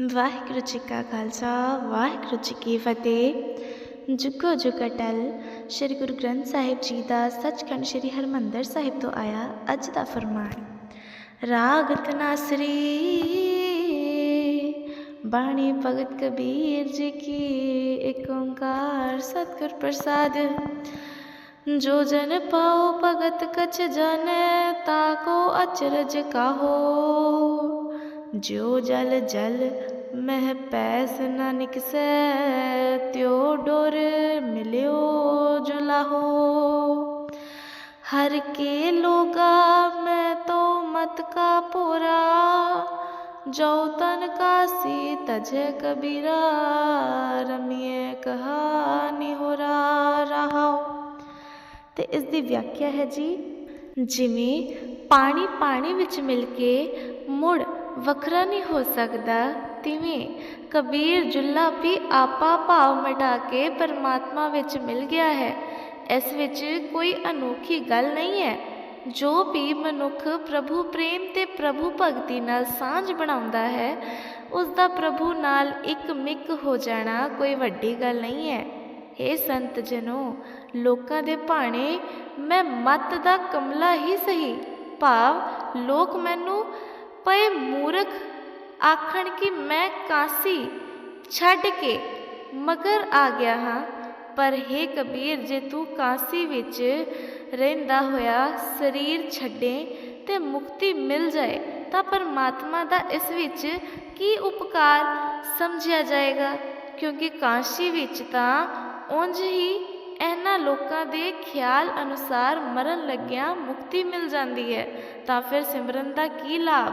ਵਾਹਿਗੁਰੂ ਜੀ ਕਾ ਖਾਲਸਾ, ਵਾਹਿਗੁਰੂ ਜੀ ਕੀ ਫਤਿਹ। ਜੁਗੋ ਜੁਗ ਅਟਲ, ਸ੍ਰੀ ਗੁਰੂ ਗ੍ਰੰਥ ਸਾਹਿਬ ਜੀ ਦਾ ਸੱਚਖੰਡ ਸ੍ਰੀ ਹਰਮੰਦਰ ਸਾਹਿਬ ਤੋਂ ਆਇਆ ਅੱਜ ਦਾ ਫਰਮਾਨ। ਰਾਗ ਤਨਾਸਰੀ, ਬਾਣੀ ਭਗਤ ਕਬੀਰ ਜੀ ਕੀ ਏਕ ਓੰਕਾਰ ਸਤਿਗੁਰ ਪ੍ਰਸਾਦ। ਜੋ ਜਨ ਪਾਉ ਭਗਤ ਕਛ ਜਨ ਤਾਕੋ ਅਚਰਜ ਕਾਹੋ। ਜਿਉ ਜਲ ਜਲ, ਮਹਿ ਪੈਸ ਨ ਨਿਕਸੈ, ਤਿਉ ਡੋਰ ਮਿਲਿਓ ਜੁਲਾਹੋ ਹਰ ਕੇ ਲੋਗਾ ਮੈਂ ਤੋ ਮਤ ਕਾ ਪੂਰਾ, ਜੋ ਤਨ ਕਾਸੀ ਤਜੈ ਕਬੀਰਾ ਰਮੀਏ ਕਹਾਣੀ ਹੋ ਰਹਾਓ ਤੇ ਇਸ ਦੀ ਵਿਆਖਿਆ ਹੈ ਜੀ, ਜਿਵੇਂ ਪਾਣੀ ਪਾਣੀ ਵਿੱਚ ਮਿਲ ਕੇ ਮੁੜ ਵੱਖਰਾ ਨਹੀਂ ਹੋ ਸਕਦਾ। ਤਿਵੇਂ ਕਬੀਰ ਜੁੱਲਾ ਵੀ ਆਪਾ ਭਾਵ ਮਿਟਾ ਕੇ ਪਰਮਾਤਮਾ ਵਿੱਚ ਮਿਲ ਗਿਆ ਹੈ। ਇਸ ਵਿੱਚ ਕੋਈ ਅਨੋਖੀ ਗੱਲ ਨਹੀਂ ਹੈ। ਜੋ ਵੀ ਮਨੁੱਖ ਪ੍ਰਭੂ ਪ੍ਰੇਮ ਤੇ ਪ੍ਰਭੂ ਭਗਤੀ ਨਾਲ ਸਾਂਝ ਬਣਾਉਂਦਾ ਹੈ ਉਸ ਦਾ ਪ੍ਰਭੂ ਨਾਲ ਇੱਕ ਮਿੱਕ ਹੋ ਜਾਣਾ ਕੋਈ ਵੱਡੀ ਗੱਲ ਨਹੀਂ ਹੈ। हे ਸੰਤ ਜਨੋ, ਲੋਕਾਂ ਦੇ ਭਾਣੇ, ਮੈਂ ਮਤ ਦਾ ਕਮਲਾ ਹੀ ਸਹੀ। ਭਾਵ ਲੋਕ ਮੈਨੂੰ ਪਏ ਮੂਰਖ ਆਖਣ ਕਿ ਮੈਂ ਕਾਂਸੀ ਛੱਡ ਕੇ ਮਗਰ ਆ ਗਿਆ ਹਾਂ। ਪਰ हे ਕਬੀਰ, ਜੇ ਤੂੰ ਕਾਂਸੀ ਵਿੱਚ ਰਹਿੰਦਾ ਹੋਇਆ ਸਰੀਰ ਛੱਡੇ ਤੇ ਮੁਕਤੀ ਮਿਲ ਜਾਏ, ਤਾਂ ਪਰਮਾਤਮਾ ਦਾ ਇਸ ਵਿੱਚ ਕੀ ਉਪਕਾਰ ਸਮਝਿਆ ਜਾਏਗਾ? ਕਿਉਂਕਿ ਕਾਂਸੀ ਵਿੱਚ ਤਾਂ ਉਂਝ ਹੀ ਇਹਨਾਂ ਲੋਕਾਂ ਦੇ ਖਿਆਲ ਅਨੁਸਾਰ ਮਰਨ ਲੱਗਿਆਂ ਮੁਕਤੀ ਮਿਲ ਜਾਂਦੀ ਹੈ। ਤਾਂ ਫਿਰ ਸਿਮਰਨ ਦਾ ਕੀ ਲਾਭ?